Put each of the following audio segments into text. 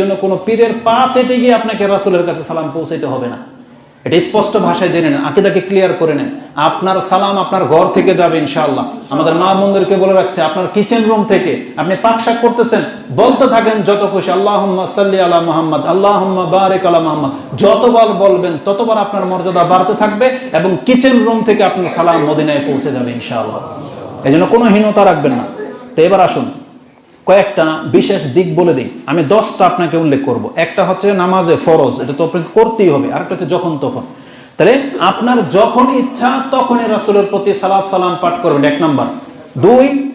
জন্য পীরের পা চেটে গিয়ে আপনাকে রাসুলের কাছে সালাম পৌঁছাইতে হবে না। এটা স্পষ্ট ভাষায় জেনে নেন, আকিদাকে ক্লিয়ার করে নেন। আপনার সালাম আপনার ঘর থেকে যাবে আমাদের মা বলে রাখছে, আপনার কিচেন রুম থেকে আপনি পাকশাক করতেছেন, বলতে থাকেন যত খুশি আল্লাহ সাল্লি আলা মোহাম্মদ বারেক আলা যতবার বলবেন, ততবার আপনার মর্যাদা বাড়তে থাকবে এবং কিচেন রুম থেকে আপনার সালাম মদিনায় পৌঁছে যাবে ইনশাআল্লাহ। এই জন্য কোনো হীনতা রাখবেন না। তো এবার আসুন কয়েকটা বিশেষ দিক বলে দিই। আমি দশটা আপনাকে উল্লেখ করব। একটা হচ্ছে নামাজে ফরজ এটা তো আপনাকে করতেই হবে। আরেকটা হচ্ছে যখন তখন। তাহলে আপনার যখন ইচ্ছা তখনই রাসুলের প্রতি সালাদ সালাম পাঠ করবেন। এক নাম্বার। দুই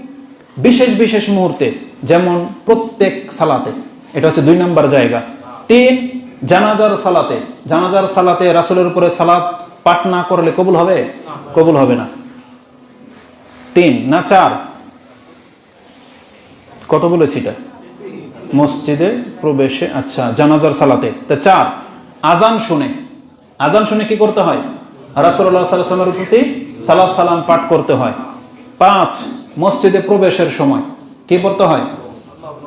বিশেষ বিশেষ মুহূর্তে যেমন প্রত্যেক সালাতে। এটা হচ্ছে দুই নাম্বার জায়গা। তিন জানাজার সালাতে। জানাজার সালাতে রাসুলের উপরে সালাদ পাঠ না করলে কবুল হবে? কবুল হবে না। তিন না চার কত বলেছি এটা? মসজিদে প্রবেশে আচ্ছা জানাজার সালাতে। তা চার, আজান শুনে। আজান শুনে কি করতে হয়? রাসুল্লাহ সাল্লামের প্রতি সালাদ সালাম পাঠ করতে হয়। পাঁচ, মসজিদে প্রবেশের সময় কি করতে হয়?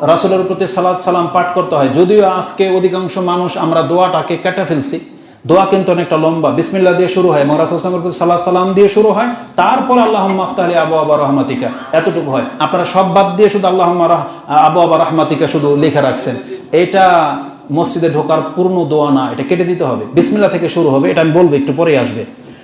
রাসুলের প্রতি সালাদ সালাম পাঠ করতে হয়। যদিও আজকে অধিকাংশ মানুষ আমরা দোয়াটাকে কেটে ফেলছি দোয়া কিন্তু অনেকটা লম্বা। বিসমিল্লা দিয়ে শুরু হয়, মহারাজ আসলামের প্রতি সাল্লাহ সাল্লাম দিয়ে শুরু হয়, তারপর আল্লাহ মাফতালি আবু আবা রহমাতিকা। এতটুকু হয়। আপনারা সব বাদ দিয়ে শুধু আল্লাহ আবু আবা রহমাতিকা শুধু লিখে রাখছেন। এটা মসজিদে ঢোকার পূর্ণ দোয়া না, এটা কেটে দিতে হবে। বিসমিল্লা থেকে শুরু হবে, এটা আমি বলব, একটু পরেই আসবে।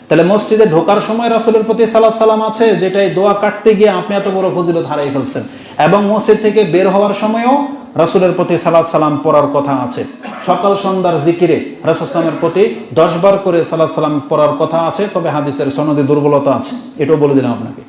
তাহলে মসজিদে ঢোকার সময় রাসুলের প্রতি সালাদ সালাম আছে, যেটাই দোয়া কাটতে গিয়ে আপনি এত বড় ফজিলত হারাই ফেলছেন। এবং মসজিদ থেকে বের হওয়ার সময়ও রাসুলের প্রতি সালাদ সালাম পড়ার কথা আছে। সকাল সন্ধ্যার জিকিরে রাসুলামের প্রতি দশবার করে সালাদ সালাম পড়ার কথা আছে, তবে হাদিসের সনদে দুর্বলতা আছে। এটাও বলে দিলাম আপনাকে।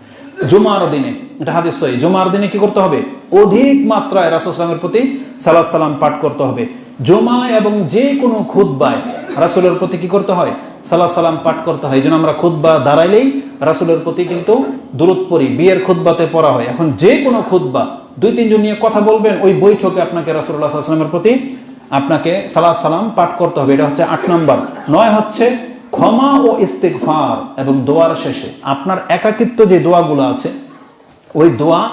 জুমার দিনে, এটা হাদিস জুমার দিনে কি করতে হবে? অধিক মাত্রায় রাসুলামের প্রতি সালাদ সালাম পাঠ করতে হবে। জমা এবং যে কোনো খুদ্বায় রাসুলের প্রতি কি করতে হয়? সালাহ সালাম পাঠ করতে হয়। এই জন্য আমরা খুদ্া দাঁড়াইলেই রাসুলের প্রতি কিন্তু দূরত পড়ি, বিয়ের খুদ্বাতে পড়া হয়। এখন যে কোনো খুদ্া দুই তিনজন নিয়ে কথা বলবেন, ওই বৈঠকে আপনাকে রাসুল্লাহ সাল্লামের প্রতি আপনাকে সালাদ সালাম পাঠ করতে হবে। এটা হচ্ছে আট নম্বর। নয় হচ্ছে ক্ষমা ও ইস্তেকফার এবং দোয়ার শেষে। আপনার একাকিত্ব যে দোয়াগুলো আছে, ওই দোয়া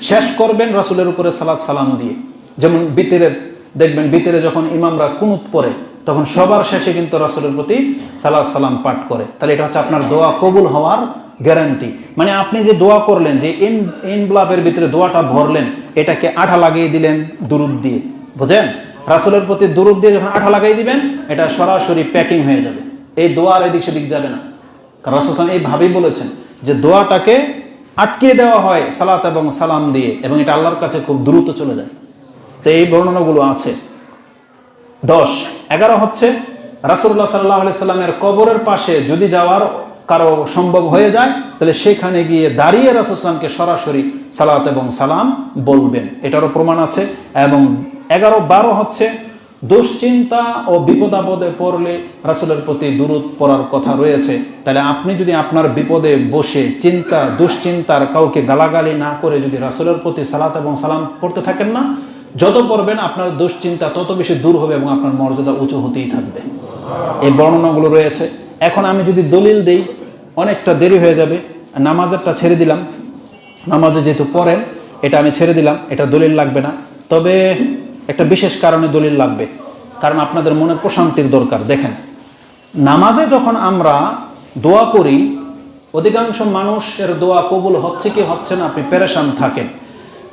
শেষ করবেন রাসুলের উপরে সালাদ সালাম দিয়ে। যেমন বিতেরের দেখবেন বিতেরে যখন ইমামরা কুনুত পড়ে, তখন সবার শেষে কিন্তু রাসুলের প্রতি সালাদ সালাম পাঠ করে। তাহলে এটা হচ্ছে আপনার দোয়া কবুল হওয়ার গ্যারান্টি মানে আপনি যে দোয়া করলেন, যে ইন ইনবলাপের ভিতরে দোয়াটা ভরলেন, এটাকে আঠা লাগিয়ে দিলেন দুরুদ দিয়ে। বুঝেন? রাসুলের প্রতি দুরুদ দিয়ে যখন আঠা লাগিয়ে দিবেন, এটা সরাসরি প্যাকিং হয়ে যাবে। এই দোয়ার এদিক সেদিক যাবে না। কারণ রাসুলাম এইভাবেই বলেছেন যে দোয়াটাকে আটকে দেওয়া হয় সালাত এবং সালাম দিয়ে, এবং এটা আল্লাহর কাছে খুব দ্রুত চলে যায়। তো এই বর্ণনাগুলো আছে। দশ, এগারো হচ্ছে রাসুল্লাহ সাল্লাহ সাল্লামের কবরের পাশে যদি যাওয়ার কারও সম্ভব হয়ে যায়, তাহলে সেখানে গিয়ে দাঁড়িয়ে রাসুসলামকে সরাসরি সালাত এবং সালাম বলবেন। এটারও প্রমাণ আছে। এবং এগারো, বারো হচ্ছে দুশ্চিন্তা ও বিপদ আপদে পড়লে রাসুলের প্রতি দূরত পড়ার কথা রয়েছে। তাহলে আপনি যদি আপনার বিপদে বসে চিন্তা, দুশ্চিন্তার কাউকে গালাগালি না করে যদি রাসুলের প্রতি সালাত এবং সালাম পড়তে থাকেন না যত পড়বেন আপনার দুশ্চিন্তা তত বেশি দূর হবে এবং আপনার মর্যাদা উঁচু হতেই থাকবে। এই বর্ণনাগুলো রয়েছে। এখন আমি যদি দলিল দেই, অনেকটা দেরি হয়ে যাবে। নামাজেরটা ছেড়ে দিলাম। নামাজে যেহেতু পড়েন, এটা আমি ছেড়ে দিলাম। এটা দলিল লাগবে না। তবে একটা বিশেষ কারণে দলিল লাগবে। কারণ আপনাদের মনে প্রশান্তির দরকার। দেখেন, নামাজে যখন আমরা দোয়া করি, অধিকাংশ মানুষের দোয়া কবুল হচ্ছে কি হচ্ছে না, আপনি পেরেশান থাকেন।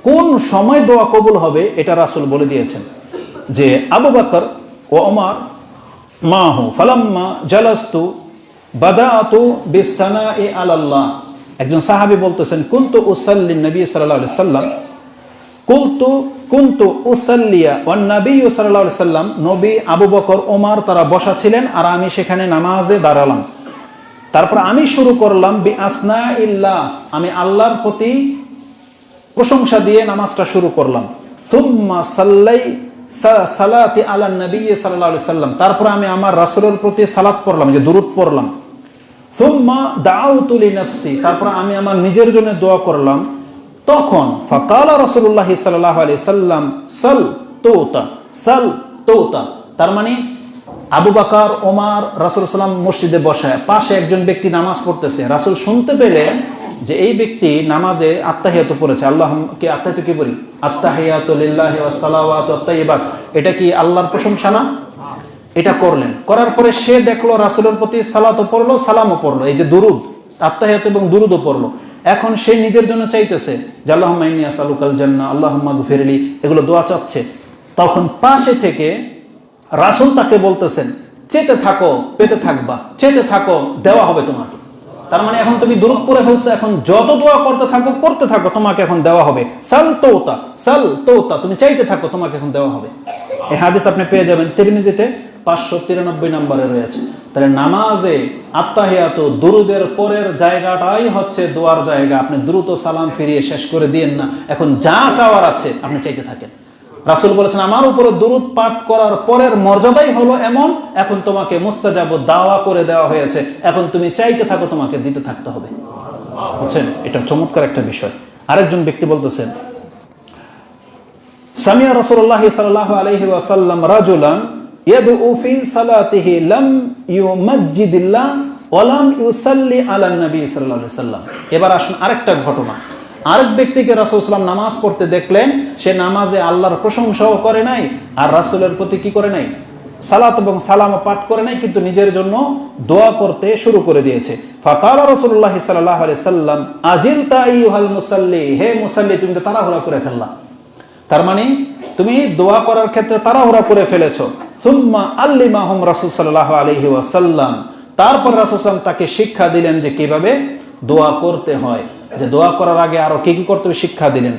কোন সময় দোয়া কবুল হবে এটা রাসুল বলে দিয়েছেন। যে আবু বাকর ও অমার মাহু ফালাম্মা জালাস্তু বাদাতু বিসানা এ আলাল্লাহ। একজন সাহাবি বলতেছেন, কুন্তু উসাল্লিন নবী সাল্লাহ সাল্লাম। কুলতু, কুন্তু উসাল্লিয়া ওয়ান নবী সাল্লাহ সাল্লাম। নবী, আবু বকর, ওমার তারা বসা ছিলেন আর আমি সেখানে নামাজে দাঁড়ালাম। তারপর আমি শুরু করলাম বি আসনা ইল্লাহ আমি আল্লাহর প্রতি প্রশংসা দিয়ে নামাজটা শুরু করলাম। সুম্মা সাল্লাই সালাতি আলা নবী সাল্লাহ সাল্লাম। তারপর আমি আমার রাসুলের প্রতি সালাত পড়লাম যে দূরত পড়লাম। সুম্মা দাউতুলি নফসি, তারপর আমি আমার নিজের জন্য দোয়া করলাম। তখন ফাকালা রসুল্লাহ সাল্লাহ আলি সাল্লাম, সাল তোতা সাল তোতা। তার মানে আবু বাকার, ওমার, রাসুল সাল্লাম মসজিদে বসায়, পাশে একজন ব্যক্তি নামাজ পড়তেছে। রাসুল শুনতে পেলে যে এই ব্যক্তি নামাজে আত্মাহিয়াত পড়েছে, আল্লাহ কি আত্মাহিত কি বলি? আত্মাহিয়াত এটা কি আল্লাহর প্রশংসা না? এটা করলেন। করার পরে সে দেখল, রাসূলের প্রতি সালাতও পড়ল, সালামও পড়ল। এই যে দুরুদ আত্মাহিয়াত এবং দুরুদও পড়ল। এখন সে নিজের জন্য চাইতেছে যে, আল্লাহুম্মা ইন্নী আসআলুকাল জান্নাহ আল্লাহুম্মা গফিরলি, এগুলো দোয়া চাচ্ছে। তখন পাশে থেকে রাসুল তাকে বলতেছেন, চেতে থাকো, পেতে থাকবা, চেতে থাকো, দেওয়া হবে তোমাকে। তার মানে এখন তুমি দূরত পরে ফেলছো, এখন যত দোয়া করতে থাকো করতে থাকো, তোমাকে এখন দেওয়া হবে। সাল তোতা সাল তোতা, তুমি চাইতে থাকো, তোমাকে এখন দেওয়া হবে। এই হাদিস আপনি পেয়ে যাবেন। তিরমিজিতে পাঁচশো তিরানব্বই নম্বরে রয়েছে। তাহলে নামাজে আত্মাহিয়াত দুরুদের পরের জায়গাটাই হচ্ছে দোয়ার জায়গা। আপনি দ্রুত সালাম ফিরিয়ে শেষ করে দিয়েন না। এখন যা চাওয়ার আছে, আপনি চাইতে থাকেন। রাসুল বলেছেন, আমার উপরে দুরুদ পাঠ করার পরের মর্যাদাই হলো এমন, এখন তোমাকে মুস্তাজাব দাওয়া করে দেওয়া হয়েছে। এখন তুমি চাইতে থাকো তোমাকে দিতে থাকতে হবে। বুঝছেন? এটা চমৎকার একটা বিষয়। আরেকজন ব্যক্তি বলতেছেন সামিয়া রাসূলুল্লাহ সাল্লাল্লাহু আলাইহি ওয়াসাল্লাম রাজুলান সালাতিহি লাম ইউসাল্লি নবী সাল্লাম এবার আসুন আরেকটা ঘটনা। আরেক ব্যক্তিকে রাসূল সাল্লাম নামাজ পড়তে দেখলেন, সে নামাজে আল্লাহর প্রশংসাও করে নাই, আর রাসূলের প্রতি কি করে নাই? সালাত এবং সালাম পাঠ করে নাই, কিন্তু নিজের জন্য দোয়া করতে শুরু করে দিয়েছে। সাল্লাল্লাহু আলাইহি সাল্লাম আজিল মুসাল্লি হে মুসাল্লি, তুমি তো তাড়াহুড়া করে ফেললা। তার মানে তুমি দোয়া করার ক্ষেত্রে তাড়াহুড়া করে ফেলেছ। সুম্মা আল্লিমাহুম রাসূল সাল্লাল্লাহু আলাইহি ওয়াসাল্লাম তারপর রাসূল তাকে শিক্ষা দিলেন যে কীভাবে দোয়া করতে হয়। যে দোয়া করার আগে আরও কে কী করতে হবে? শিক্ষা দিলেন।